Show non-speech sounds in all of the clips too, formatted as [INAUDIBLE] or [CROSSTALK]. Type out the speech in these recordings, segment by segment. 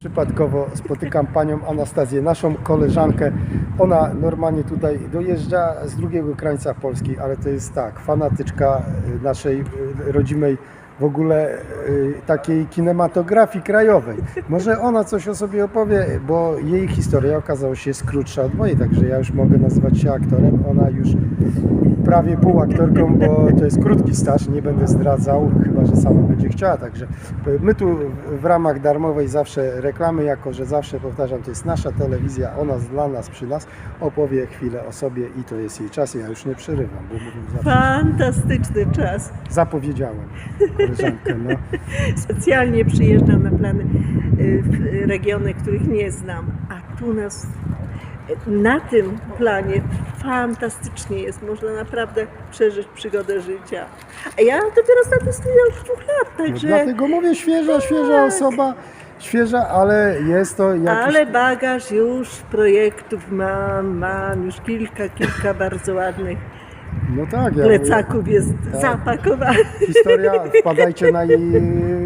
Przypadkowo spotykam panią Anastazję, naszą koleżankę. Ona normalnie tutaj dojeżdża z drugiego krańca Polski, ale to jest tak, fanatyczka y, naszej y, rodzimej w ogóle y, takiej kinematografii krajowej. Może ona coś o sobie opowie, bo jej historia okazała się jest krótsza od mojej, także ja już mogę nazywać się aktorem. Ona już prawie półaktorką, bo to jest krótki staż, nie będę zdradzał, chyba że sama będzie chciała. Także my tu w ramach darmowej zawsze reklamy, jako że zawsze powtarzam, to jest nasza telewizja, ona dla nas, przy nas, opowie chwilę o sobie i to jest jej czas. Ja już nie przerywam, bo mówię zawsze. Fantastyczny czas. Zapowiedziałem koleżankę, no. [LAUGHS] Specjalnie przyjeżdżam na plany y, w regiony, których nie znam, a tu nas na tym planie fantastycznie jest. Można naprawdę przeżyć przygodę życia. A ja dopiero statusuję od dwóch lat, no także. dlatego mówię świeża, świeża osoba, świeża, ale jest to jakiś... Ale bagaż już projektów mam, mam już kilka, kilka bardzo ładnych No tak, ja plecaków jest Tak. zapakowanych. historia, wpadajcie na jej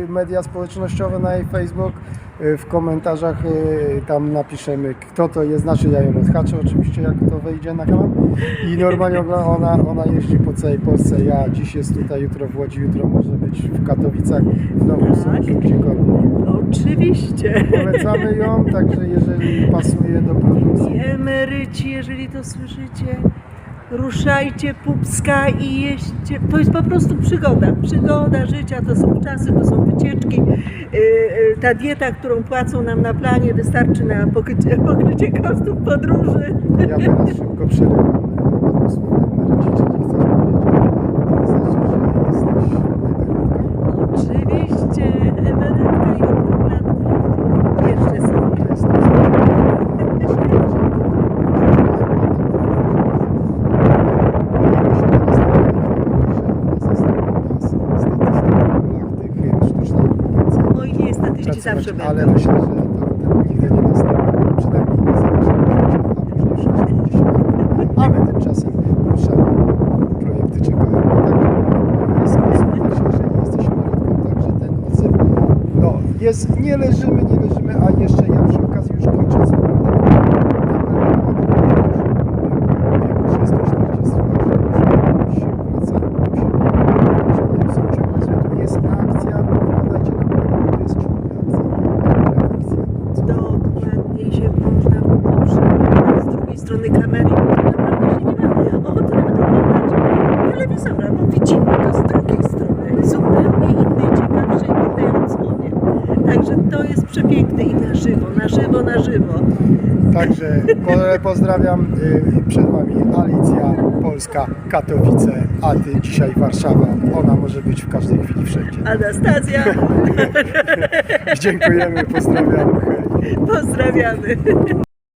media społecznościowe, na jej Facebook, w komentarzach y, tam napiszemy kto to jest, znaczy ja ją odhaczę oczywiście jak to wejdzie na kanał i normalnie ona, ona jeździ po całej Polsce, ja dziś jest tutaj, jutro w Łodzi, jutro może być w Katowicach, w Nowym Tak. Sączu, gdziekolwiek. Oczywiście. Polecamy ją, także jeżeli pasuje do I produkcji, emeryci, jeżeli to słyszycie, ruszajcie pupska i jeźdźcie. To jest po prostu przygoda. Przygoda życia, to są czasy, to są wycieczki. Yy, yy, Ta dieta, którą płacą nam na planie, wystarczy na pokrycie, [LAUGHS] pokrycie kosztów podróży. ja teraz szybko przerywam y, panu słowo emeryci, czyli chcesz powiedzieć, ale znaczy, że jesteś emerytką? Oczywiście, emerytka i od dwóch lat jeszcze sobie. Jest to Oj, statyści zawsze Ale będą. myślę, że to, to nigdy nie nastąpi, przynajmniej nie za a później wszystko będzie się marnować. A my tymczasem ruszamy, projekty czekają. Także jest sposób też, jeżeli jesteś emerytką, także ten odzew, no jest, nie leżymy, nie leżymy, a jeszcze ja przy okazji już kończę cały jest akcja, to wpadajcie na kanał, to jest ciągle akcja. Dokładnie się można poprzyglądać z drugiej strony kamery. Naprawdę się nie ma ochoty nawet oglądać telewizora, bo widzimy to z drugiej strony, zupełnie innej, ciekawszej, innej odsłonie. Także to jest przepiękne i na żywo, na żywo, na żywo. Także po- pozdrawiam y, przed Wami Alicja, Polska, Katowice, a Ty dzisiaj Warszawa. Ona może być w każdej chwili wszędzie. Anastazja, [LAUGHS] Dziękujemy, pozdrawiam. Pozdrawiamy.